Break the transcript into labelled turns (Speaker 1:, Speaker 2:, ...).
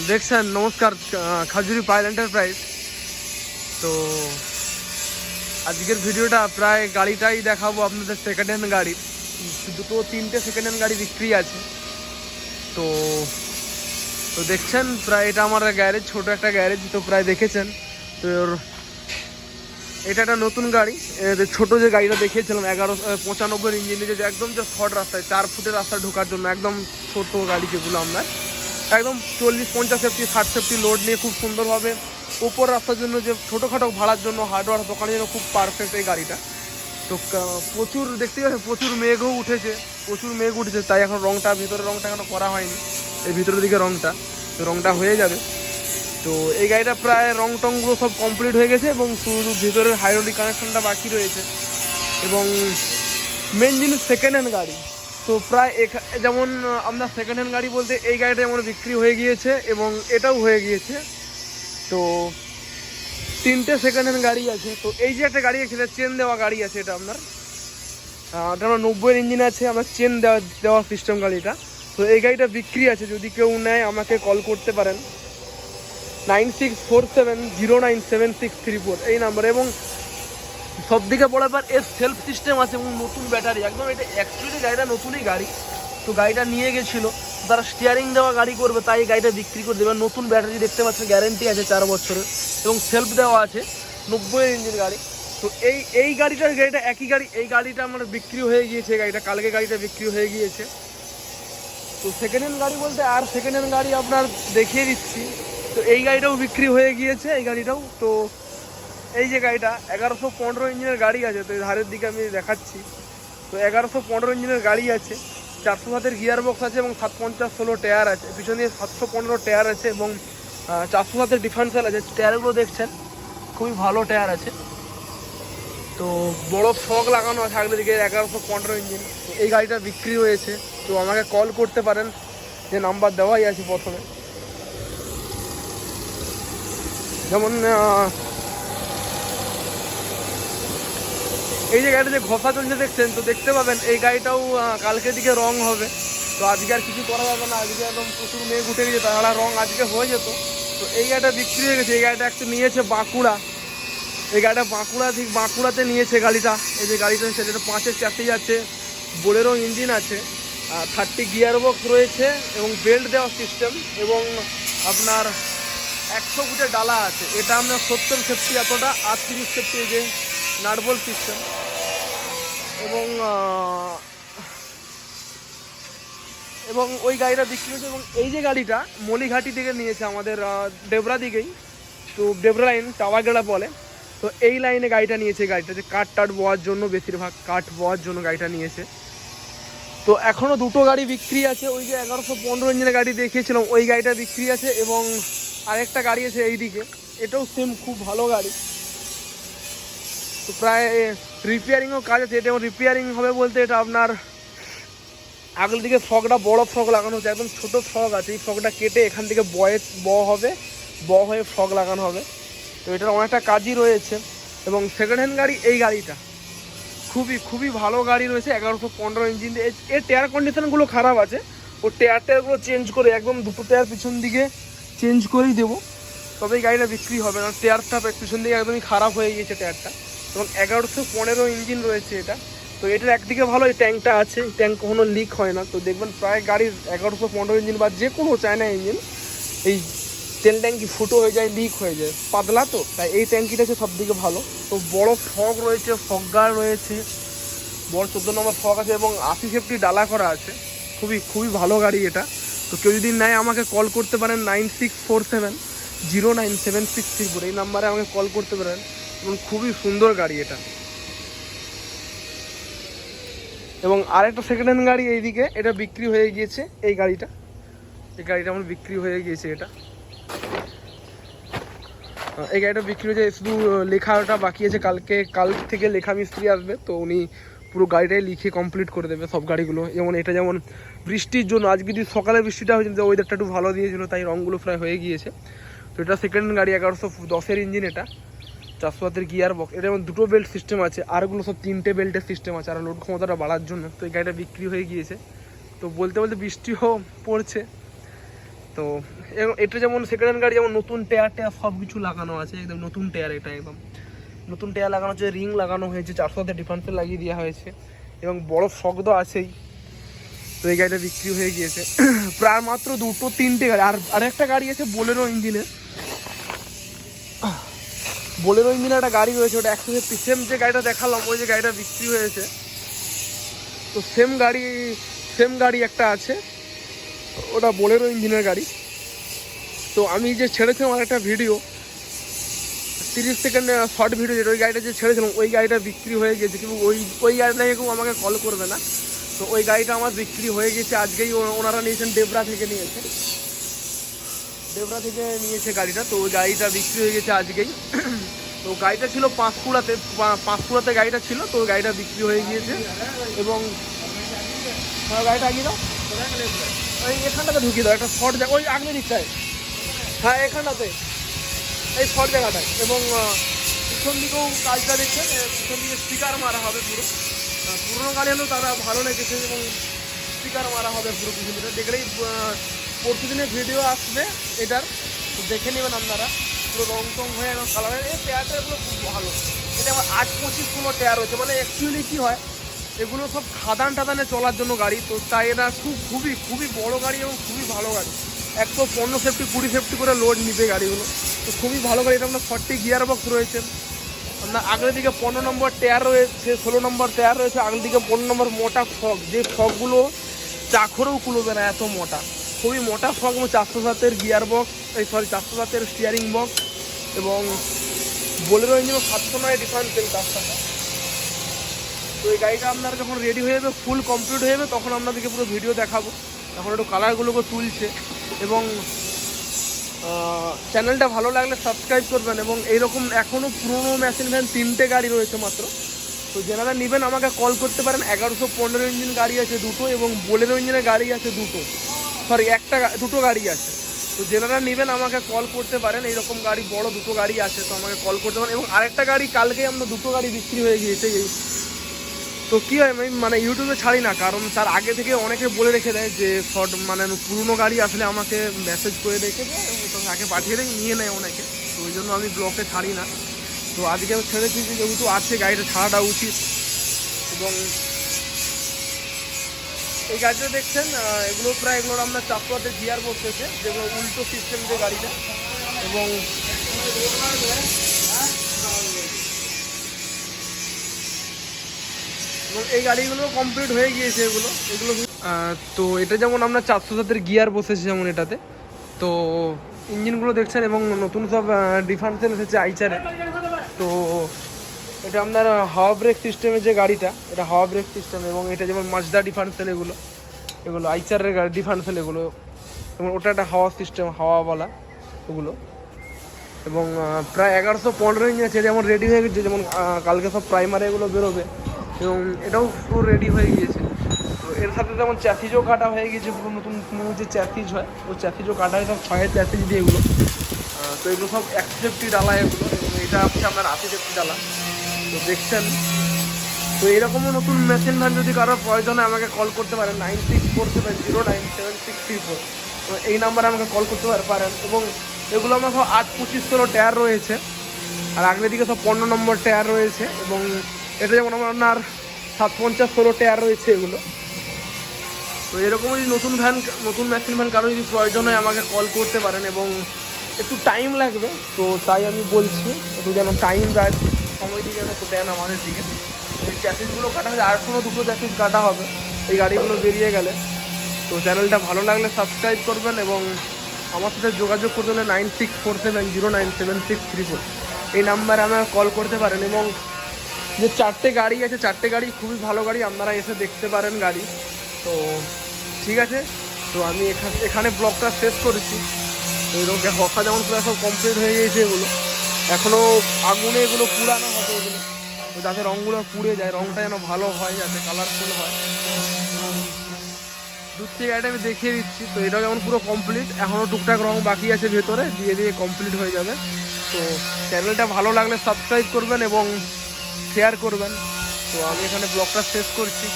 Speaker 1: দেখছেন, নমস্কার Khajuri pile enterprise. তো আজকের ভিডিওটা প্রায় গাড়িটাই দেখাবো আপনাদের সেকেন্ড হ্যান্ড গাড়ি। দুটো তিনটে সেকেন্ড হ্যান্ড গাড়ি বিক্রি আছে। তো তো দেখছেন, প্রায় এটা আমার গ্যারেজ, ছোট একটা গ্যারেজ, তো প্রায় দেখেছেন। তো এটা একটা নতুন গাড়ি। ছোট যে গাড়িটা দেখিয়েছিলাম, এগারো পঁচানব্বই ইঞ্জিন যে একদম যে শর্ট রাস্তায়, চার ফুটের রাস্তায় ঢোকার জন্য, একদম ছোট গাড়ি যেগুলো আমরা। একদম চল্লিশ, পঞ্চাশ সেফটি ষাট সেফটি লোড নিয়ে খুব সুন্দরভাবে ওপর রাস্তার জন্য যে ছোটোখাটো ভাড়ার জন্য হার্ডওয়ার দোকানের জন্য খুব পারফেক্ট এই গাড়িটা। তো প্রচুর দেখতে পাচ্ছেন, প্রচুর মেঘও উঠেছে, প্রচুর মেঘ উঠেছে, তাই এখন রংটা, ভিতরের রংটা এখনও করা হয়নি। এই ভিতরের দিকে রংটা, তো রংটা হয়ে যাবে। তো এই গাড়িটা প্রায় রং টংগুলো সব কমপ্লিট হয়ে গেছে এবং শুধু ভিতরের হাইড্রোলিক কানেকশনটা বাকি রয়েছে। এবং মেন জিনিস সেকেন্ড হ্যান্ড গাড়ি। তো প্রায় এখা- যেমন আপনার সেকেন্ড হ্যান্ড গাড়ি বলতে এই গাড়িটা যেমন বিক্রি হয়ে গিয়েছে এবং এটাও হয়ে গিয়েছে। তো তিনটে সেকেন্ড হ্যান্ড গাড়ি আছে। তো এই যে একটা গাড়ি আছে, এটা চেন দেওয়া গাড়ি আছে এটা আপনার। এটা আমার নব্বই ইঞ্জিন আছে, আমার চেন দেওয়া দেওয়া সিস্টেম গাড়িটা। তো এই গাড়িটা বিক্রি আছে, যদি কেউ নেয়, আমাকে কল করতে পারেন। Nine six four seven zero nine seven six three four এই নাম্বার এবং সব দিকে বড় ব্যাপার এর সেলফ সিস্টেম আছে এবং নতুন ব্যাটারি একদম এটা অ্যাকচুয়ালি গাড়িটা নতুনই গাড়ি। তো গাড়িটা নিয়ে গেছিল। তারা স্টিয়ারিং দেওয়া গাড়ি করবে, তাই গাড়িটা বিক্রি করে দেবে। নতুন ব্যাটারি দেখতে পাচ্ছেন গ্যারেন্টি আছে চার বছরের। এবং সেলফ দেওয়া আছে নব্বই ইঞ্জিন গাড়ি। তো এই এই গাড়িটার গাড়িটা একই গাড়ি, এই গাড়িটা আমার বিক্রি হয়ে গিয়েছে গাড়িটা কালকে গাড়িটা বিক্রি হয়ে গিয়েছে। তো সেকেন্ড হ্যান্ড গাড়ি বলতে আর সেকেন্ড হ্যান্ড গাড়ি আপনার দেখিয়ে দিচ্ছি। তো এই গাড়িটাও বিক্রি হয়ে গিয়েছে, এই গাড়িটাও। তো এই যে গাড়িটা, এগারোশো পনেরো ইঞ্জিনের গাড়ি আছে, তো ধারের দিকে আমি দেখাচ্ছি। তো এগারোশো পনেরো ইঞ্জিনের গাড়ি আছে, চারশো হাতের গিয়ার বক্স আছে এবং সাত পঞ্চাশ ষোলো টায়ার আছে। পিছনে সাতশো পনেরো টায়ার আছে এবং চারশো হাতের ডিফারেন্সিয়াল আছে। টায়ারগুলো দেখছেন, খুবই ভালো টায়ার আছে। তো বড় ফগ লাগানো আছে আগের দিকে এগারোশো পনেরো ইঞ্জিন। এই গাড়িটা বিক্রি হয়েছে, তো আমাকে কল করতে পারেন, যে নাম্বার দেওয়াই আছে প্রথমে। যেমন এই যে গাড়িটা যে ঘষা চলছে দেখছেন তো দেখতে পাবেন এই গাড়িটাও আহ, কালকের দিকে রং হবে। তো আজকে আর কিছু করা যাবে না আজকে একদম প্রচুর মেঘ উঠে গেছে তাছাড়া রং আজকে হয়ে যেত। তো এই গাড়িটা বিক্রি হয়ে গেছে এই গাড়িটা একটু নিয়েছে বাঁকুড়া। এই গাড়িটা বাঁকুড়া ঠিক বাঁকুড়াতে নিয়েছে গাড়িটা। এই যে গাড়িটা সেটা পাঁচের চারটেই আছে বোলেরো ইঞ্জিন আছে। থার্টি গিয়ার বক্স রয়েছে এবং বেল্ট দেওয়া সিস্টেম এবং আপনার একশো ফুটের ডালা আছে। এটা আপনার সত্তর সেফটি এতটা আর তিরিশ সেফটি এই যে নাটবল সিস্টেম এবং এবং ওই গাড়িটা বিক্রি হয়েছে এবং এই যে গাড়িটা মলিঘাটি থেকে নিয়েছে আমাদের ডেবরা দিকেই, তো ডেবরা লাইন টাওয়ারগেড়া বলে। তো এই লাইনে গাড়িটা নিয়েছে গাড়িটা, যে কাঠ টাট বওয়ার জন্য, বেশিরভাগ কাঠ বওয়ার জন্য গাড়িটা নিয়েছে। তো এখনও দুটো গাড়ি বিক্রি আছে, ওই যে এগারোশো পনেরো ইঞ্জিনের গাড়ি দেখিয়েছিলাম, ওই গাড়িটা বিক্রি আছে এবং আরেকটা গাড়ি আছে এইদিকে। এটাও সেম খুব ভালো গাড়ি। তো প্রায় রিপেয়ারিংও কাজ আছে এটা রিপেয়ারিং হবে বলতে এটা আপনার আগের দিকে ফগটা বড় ফগ লাগানো হচ্ছে, একদম ছোট ফগ আছে, এই ফগটা কেটে এখান থেকে বয়ে ব হবে ব হয়ে ফগ লাগানো হবে। তো এটার অনেকটা কাজই রয়েছে এবং সেকেন্ড হ্যান্ড গাড়ি এই গাড়িটা। খুবই খুবই ভালো গাড়ি রয়েছে, এগারোশো পনেরো ইঞ্জিন এর টায়ার কন্ডিশনগুলো খারাপ আছে, ও টায়ার টায়ারগুলো চেঞ্জ করে, একদম দুটো টায়ার পিছন দিকে চেঞ্জ করেই দেবো। তবে এই গাড়িটা বিক্রি হবে না টায়ারটা পিছন দিকে একদমই খারাপ হয়ে গিয়েছে টায়ারটা এবং এগারোশো পনেরো ইঞ্জিন রয়েছে এটা। তো এটার একদিকে ভালো এই ট্যাঙ্কটা আছে ট্যাঙ্ক কখনো লিক হয় না। তো দেখবেন প্রায় গাড়ির এগারোশো পনেরো ইঞ্জিন বা যে কোনো চায়না ইঞ্জিন এই তেল ট্যাঙ্কি ফুটো হয়ে যায় লিক হয়ে যায়। পাতলা তো, তাই এই ট্যাঙ্কিটা হচ্ছে সব দিকে ভালো। তো বড় ফগ রয়েছে ফগ গার্ড রয়েছে, বড় চোদ্দ নম্বর ফগ আছে এবং আশি সেফটি ডালা করা আছে। খুবই খুবই ভালো গাড়ি এটা। তো কেউ যদি নেয় আমাকে কল করতে পারেন nine six four seven zero nine seven six three four এই নাম্বারে আমাকে কল করতে পারেন। এবং খুবই সুন্দর গাড়ি এটা। এবং আরেকটা সেকেন্ড হ্যান্ড গাড়ি এইদিকে, এটা বিক্রি হয়ে গিয়েছে এই গাড়িটা। এই গাড়িটা আমার বিক্রি হয়ে গিয়েছে এটা। এই গাড়িটা বিক্রি হয়েছে শুধু লেখাটা বাকি আছে, কালকে, কাল থেকে লেখা মিস্ত্রি আসবে, তো উনি পুরো গাড়িটাই লিখে কমপ্লিট করে দেবে সব গাড়িগুলো। যেমন এটা যেমন বৃষ্টির জন্য, আজকে যদি সকালে বৃষ্টিটা হয়েছে ওয়েদারটা একটু ভালো দিয়েছিল, তাই রঙগুলো প্রায় হয়ে গিয়েছে। তো এটা সেকেন্ড গাড়ি, এগারোশো দশের ইঞ্জিন এটা। হাতের গিয়ার বক্স এটা যেমন দুটো বেল্ট সিস্টেম আছে আরগুলো সব তিনটে বেল্টের সিস্টেম আছে, আর লোড ক্ষমতাটা বাড়ার জন্য। তো এই গাড়িটা বিক্রি হয়ে গিয়েছে। তো বলতে বলতে বৃষ্টিও পড়ছে। তো এটা যেমন সেকেন্ড হ্যান্ড গাড়ি, যেমন নতুন টায়ার টায়ার সব কিছু লাগানো আছে, একদম নতুন টায়ার এটা একদম। নতুন টায়ার লাগানো হচ্ছে রিং লাগানো হয়েছে, চারশো সাথে ডিফারেন্সে লাগিয়ে দেওয়া হয়েছে। এবং বড় তো আছেই। তো এই গাড়িটা বিক্রি হয়ে গিয়েছে। প্রায় মাত্র দুটো তিনটে গাড়ি, আর আরেকটা গাড়ি আছে বোলেরো ইঞ্জিনের বোলেরো ইঞ্জিনের একটা গাড়ি রয়েছে, ওটা ফিফটি সেম যে গাড়িটা দেখালাম, ওই যে গাড়িটা বিক্রি হয়েছে। তো সেম গাড়ি সেম গাড়ি একটা আছে, ওটা বোলেরো ইঞ্জিনের গাড়ি। তো আমি যে ছেড়েছিলাম আর একটা ভিডিও তিরিশ সেকেন্ড শর্ট ভিডিও যেটা, ওই গাড়িটা যে ছেড়েছিলাম, ওই গাড়িটা বিক্রি হয়ে গেছে। কিন্তু ওই ওই গাড়িটা কেউ আমাকে কল করবে না। তো ওই গাড়িটা আমার বিক্রি হয়ে গেছে, আজকেই ওনারা নিয়েছেন ডেবরা থেকে নিয়েছে ডেবরা থেকে নিয়েছে গাড়িটা তো ওই গাড়িটা বিক্রি হয়ে গেছে আজকেই। তো গাড়িটা ছিল পাঁশকুড়াতে পা- পাঁশকুড়াতে গাড়িটা ছিল তো গাড়িটা বিক্রি হয়ে গিয়েছে। এবং হ্যাঁ, গাড়িটা আগিয়ে দাও। ওই এখানটাতে ঢুকিয়ে দাও একটা শর্ট জায়গা। ওই আগলে দিকটায় হ্যাঁ এখানটাতে। এই শর্ট জায়গাটায়। এবং পিছন দিকেও কাজটা দেখছেন পিছন দিকে স্পিকার মারা হবে পুরো। পুরোনো গাড়ি হলেও তারা ভালো লেগেছে এবং স্পিকার মারা হবে পুরো পিছন দিকে। দেখলেই প্রতিদিনের ভিডিও আসবে এটার। দেখে নেবেন আপনারা। পুরো রং টং হয়ে একদম কালার এই টায়ারটা এগুলো খুব ভালো। এটা আমার আট পঁচিশ ষোলো টায়ার হচ্ছে মানে অ্যাকচুয়ালি কী হয়, এগুলো সব খাদান টাদানে চলার জন্য গাড়ি। তো তাই এটা খুব, খুবই খুবই বড় গাড়ি এবং খুবই ভালো গাড়ি। একশো পনেরো সেফটি কুড়ি সেফটি করে লোড নিবে গাড়িগুলো। তো খুবই ভালো গাড়ি। এটা আপনার ফর্টি গিয়ার বক্স রয়েছে। আপনার আগের দিকে পনেরো নম্বর টায়ার রয়েছে, ষোলো নম্বর টায়ার রয়েছে। আগের দিকে পনেরো নম্বর মোটা ফগ যে ফগগুলো চাখরেও কুলোবে না, এত মোটা। খুবই মোটা ফগ এবং চারশো সাতের গিয়ার বক্স, এই সরি চারশো সাতের স্টিয়ারিং বক্স এবং বোলেরো ইঞ্জিন সাতশো নয় তার সাথে তো এই গাড়িটা আপনার যখন রেডি হয়ে যাবে ফুল কমপ্লিট হয়ে যাবে, তখন আপনাদেরকে পুরো ভিডিও দেখাবো। এখন একটু কালারগুলোকে তুলছে এবং চ্যানেলটা ভালো লাগলে সাবস্ক্রাইব করবেন এবং এইরকম এখনও পুরোনো মেশিন ভ্যান তিনটে গাড়ি রয়েছে মাত্র। তো যেনারা নেবেন, আমাকে কল করতে পারেন। এগারোশো পনেরো ইঞ্জিন গাড়ি আছে দুটো এবং বোলেরো ইঞ্জিনের গাড়ি আছে দুটো। সরি একটা দুটো গাড়ি আছে। তো যেনারা নেবেন আমাকে কল করতে পারেন, এইরকম গাড়ি, বড় দুটো গাড়ি আছে, তো আমাকে কল করতে পারেন। এবং আরেকটা গাড়ি, কালকেই আমরা দুটো গাড়ি বিক্রি হয়ে গিয়েছে এই। তো কী হয়, আমি মানে ইউটিউবে ছাড়ি না, কারণ তার আগে থেকে অনেকে বলে রেখে দেয় যে শর্ট মানে পুরনো গাড়ি আসলে আমাকে মেসেজ করে রেখে দেয় তাকে পাঠিয়ে দেয়, নিয়ে নেয় অনেকে। তো ওই জন্য আমি ব্লগে ছাড়ি না। তো আজকে আমি ছেড়েছি যেহেতু আছে, গাড়িটা ছাড়াটা উচিত। এবং এই গাড়িটা দেখছেন এগুলো প্রায় এগুলোর চারশো হাতে গিয়ার বসতেছে যেগুলো উল্টো সিস্টেম যে গাড়িটা। এবং এই গাড়িগুলো কমপ্লিট হয়ে গিয়েছে এগুলো। এগুলো তো এটা যেমন আপনার চারশো সাতের গিয়ার বসেছে যেমন এটাতে, তো ইঞ্জিনগুলো দেখছেন এবং নতুন সব ডিফারেন্সেল এসেছে আইচারে। তো এটা আপনার হাওয়া ব্রেক সিস্টেমের যে গাড়িটা, এটা হাওয়া ব্রেক সিস্টেম এবং এটা যেমন মাজদা ডিফারেন্সেল এগুলো এগুলো আইচারের গাড়ি ডিফারেন্সেল এগুলো, এবং ওটা একটা হাওয়া সিস্টেম হাওয়াওয়ালা ওগুলো এবং প্রায় এগারোশো পনেরো ইঞ্চ আছে, যেমন রেডি হয়ে গেছে, যেমন কালকে সব প্রাইমারি এগুলো বেরোবে, এবং এটাও পুরো রেডি হয়ে গিয়েছে। তো এর সাথে যেমন চ্যাথিজও কাটা হয়ে গেছে পুরো নতুন যে চ্যাথিজ হয়, ওই চ্যাথিজও কাটা হয়, সব ছয়ের চ্যাথিজ দিয়ে এগুলো। তো এগুলো সব একশো সেফটি ডালা এগুলো, এবং এটা হচ্ছে আপনার আশি সেফটি ডালা দেখছেন তো এরকমও নতুন মেশিন ভ্যান যদি কারোর প্রয়োজন আমাকে কল করতে পারেন। Nine six four seven zero nine seven six three four তো এই নাম্বারে আমাকে কল করতে পারেন। এবং এগুলো আমার সব আট পঁচিশ ষোলো টায়ার রয়েছে। আর আগের দিকে সব পনেরো নম্বর টায়ার রয়েছে। এবং এটা যেমন আমার আপনার সাত পঞ্চাশ ষোলো টায়ার রয়েছে এগুলো। তো এরকম যদি নতুন ভ্যান নতুন মেশিন ভ্যান কারও যদি প্রয়োজন হয়, আমাকে কল করতে পারেন। এবং একটু টাইম লাগবে। তো তাই আমি বলছি, একটু যেন টাইম দেয় সময় দিয়ে যেন একটু দেন আমাদের দিকে। এই চ্যাসিসগুলো কাটা হয়েছে, আর কোনো দুটো চ্যাসিস কাটা হবে। এই গাড়িগুলো বেরিয়ে গেলে। তো চ্যানেলটা ভালো লাগলে সাবস্ক্রাইব করবেন এবং আমার সাথে যোগাযোগ করতে হলে nine six four seven zero nine seven six three four. এই নাম্বারে আমাকে কল করতে পারেন এবং যে চারটে গাড়ি আছে, চারটে গাড়ি খুবই ভালো গাড়ি, আপনারা এসে দেখতে পারেন গাড়ি। তো ঠিক আছে, তো আমি এখানে ব্লগটা শেষ করেছি। তো এরকম যেমন প্রায় সব কমপ্লিট হয়ে গিয়েছে এগুলো। এখনও আগুনে এগুলো পুরানো হবে এগুলো। তো যাতে রঙগুলো পুড়ে যায়, রঙটা যেন ভালো হয়, যাতে কালারফুল হয়। দূর থেকে আমি দেখিয়ে দিচ্ছি। তো এটাও যেমন পুরো কমপ্লিট এখনও টুকটাক রং বাকি আছে ভেতরে, দিয়ে দিয়ে কমপ্লিট হয়ে যাবে। তো চ্যানেলটা ভালো লাগলে সাবস্ক্রাইব করবেন এবং শেয়ার করবেন। তো আমি এখানে ব্লগটা শেষ করছি।